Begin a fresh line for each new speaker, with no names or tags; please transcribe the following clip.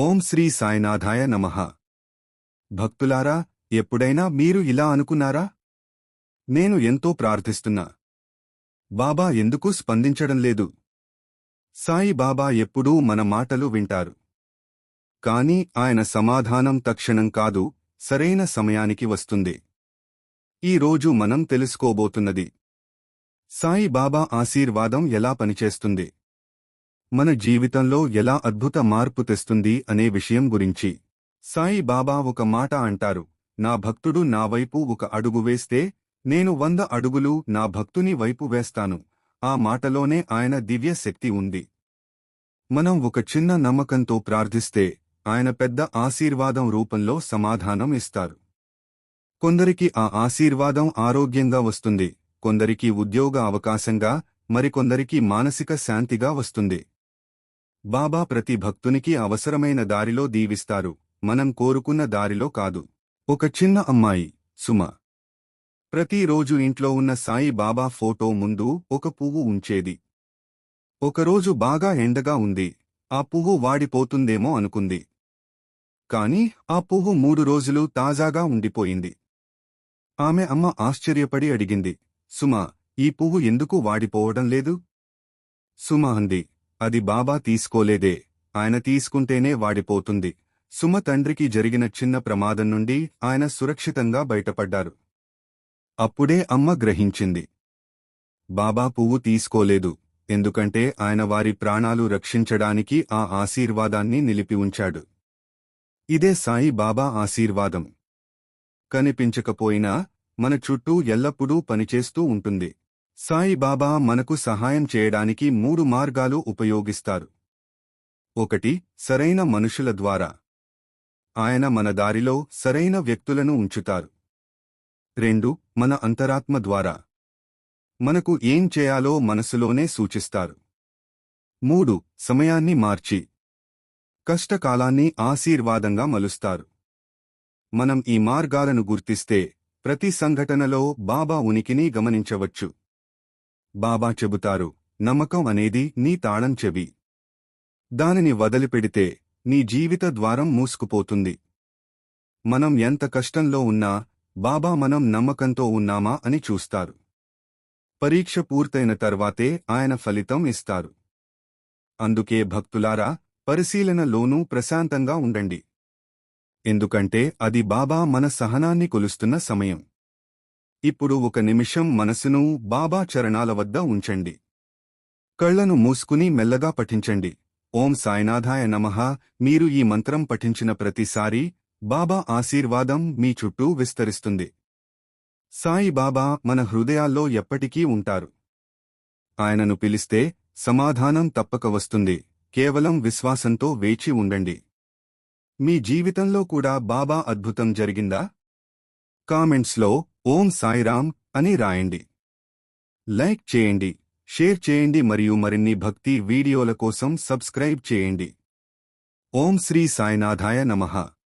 ఓం శ్రీ సాయినాథాయ నమః. భక్తులారా ఎప్పుడైనా మీరు ఇలా అనుకున్నారా? నేను ఎంతో ప్రార్థిస్తున్నా. బాబా ఎందుకు స్పందించడం లేదు? సాయి బాబా ఎప్పుడూ మన మాటలు వింటారు. కాని ఆయన సమాధానం తక్షణం కాదు సరైన సమయానికి వస్తుంది. ఈ రోజు మనం తెలుసుకోబోతున్నది. సాయి బాబా ఆశీర్వాదం ఎలా పనిచేస్తుంది? మన జీవితంలో ఎలా అద్భుత మార్పు తెస్తుంది అనే విషయం గురించి. సాయి బాబా ఒక మాట అంటారు నా భక్తుడు నా వైపు ఒక అడుగు వేస్తే నేను వంద అడుగులు నా భక్తుని వైపు వేస్తాను. ఆ మాటలోనే ఆయన దివ్య శక్తి ఉంది. మనం ఒక చిన్న నమ్మకంతో ప్రార్థిస్తే ఆయన పెద్ద ఆశీర్వాదం రూపంలో సమాధానం ఇస్తారు. కొందరికి ఆ ఆశీర్వాదం ఆరోగ్యంగా వస్తుంది కొందరికి ఉద్యోగ అవకాశంగా మరికొందరికి మానసిక శాంతిగా వస్తుంది. బాబా ప్రతి భక్తునికి అవసరమైన దారిలో దీవిస్తారు. మనం కోరుకున్న దారిలో కాదు. ఒక చిన్న అమ్మాయి సుమ. ప్రతిరోజు ఇంట్లో ఉన్న సాయి బాబా ఫోటో ముందు ఒక పువ్వు ఉంచేది. ఒకరోజు బాగా ఎండగా ఉంది. ఆ పువ్వు వాడిపోతుందేమో అనుకుంది. కాని ఆ పువ్వు మూడు రోజులు తాజాగా ఉండిపోయింది. ఆమె అమ్మ ఆశ్చర్యపడి అడిగింది సుమ ఈ పువ్వు ఎందుకు వాడిపోవడం లేదు? సుమ అంది అది బాబా తీసుకోలేదే. ఆయన తీసుకుంటేనే వాడిపోతుంది. సుమ తండ్రికి జరిగిన చిన్న ప్రమాదం నుండి ఆయన సురక్షితంగా బయటపడ్డారు. అప్పుడే అమ్మ గ్రహించింది. బాబా పువ్వు తీసుకోలేదు. ఎందుకంటే ఆయన వారి ప్రాణాలు రక్షించడానికి ఆ ఆశీర్వాదాన్ని నిలిపి ఉంచాడు. ఇదే సాయి బాబా ఆశీర్వాదం. కనిపించకపోయినా మన చుట్టూ ఎల్లప్పుడూ పనిచేస్తూ ఉంటుంది. సాయి బాబా మనకు సహాయం చేయడానికి మూడు మార్గాలు ఉపయోగిస్తారు. ఒకటి సరైన మనుషుల ద్వారా. ఆయన మన దారిలో సరైన వ్యక్తులను ఉంచుతారు. రెండు మన అంతరాత్మ ద్వారా. మనకు ఏం చేయాలో మనసులోనే సూచిస్తారు. మూడు సమయాన్ని మార్చి. కష్టకాలాన్ని ఆశీర్వాదంగా మలుస్తారు. మనం ఈ మార్గాలను గుర్తిస్తే ప్రతి సంఘటనలో బాబా ఉనికిని గమనించవచ్చు. బాబా చెబుతారు నమ్మకం అనేది నీ తాళం చెవి. దానిని వదిలిపెడితే నీ జీవిత ద్వారం మూసుకుపోతుంది. మనం ఎంత కష్టంలో ఉన్నా బాబా మనం నమ్మకంతో ఉన్నామా అని చూస్తారు. పరీక్ష పూర్తయిన తర్వాతే ఆయన ఫలితం ఇస్తారు. అందుకే భక్తులారా పరిశీలనలోనూ ప్రశాంతంగా ఉండండి. ఎందుకంటే అది బాబా మన సహనాన్ని కొలుస్తున్న సమయం. ఇప్పుడు ఒక నిమిషం మనసును బాబా చరణాల వద్ద ఉంచండి. కళ్ళను మూసుకుని మెల్లగా పఠించండి. ఓం సాయినాథాయ నమః. మీరు ఈ మంత్రం పఠించిన ప్రతిసారీ బాబా ఆశీర్వాదం మీ చుట్టూ విస్తరిస్తుంది. సాయి బాబా మన హృదయాల్లో ఎప్పటికీ ఉంటారు. ఆయనను పిలిస్తే సమాధానం తప్పక వస్తుంది. కేవలం విశ్వాసంతో వేచి ఉండండి. మీ జీవితంలో కూడా బాబా అద్భుతం జరిగిందా? కామెంట్స్లో ఓం సాయిరామ్ అని రాయండి. లైక్ చేయండి షేర్ చేయండి మరియు మరిన్ని భక్తి వీడియోల కోసం సబ్స్క్రైబ్ చేయండి. ఓం శ్రీ సాయినాథాయ నమః.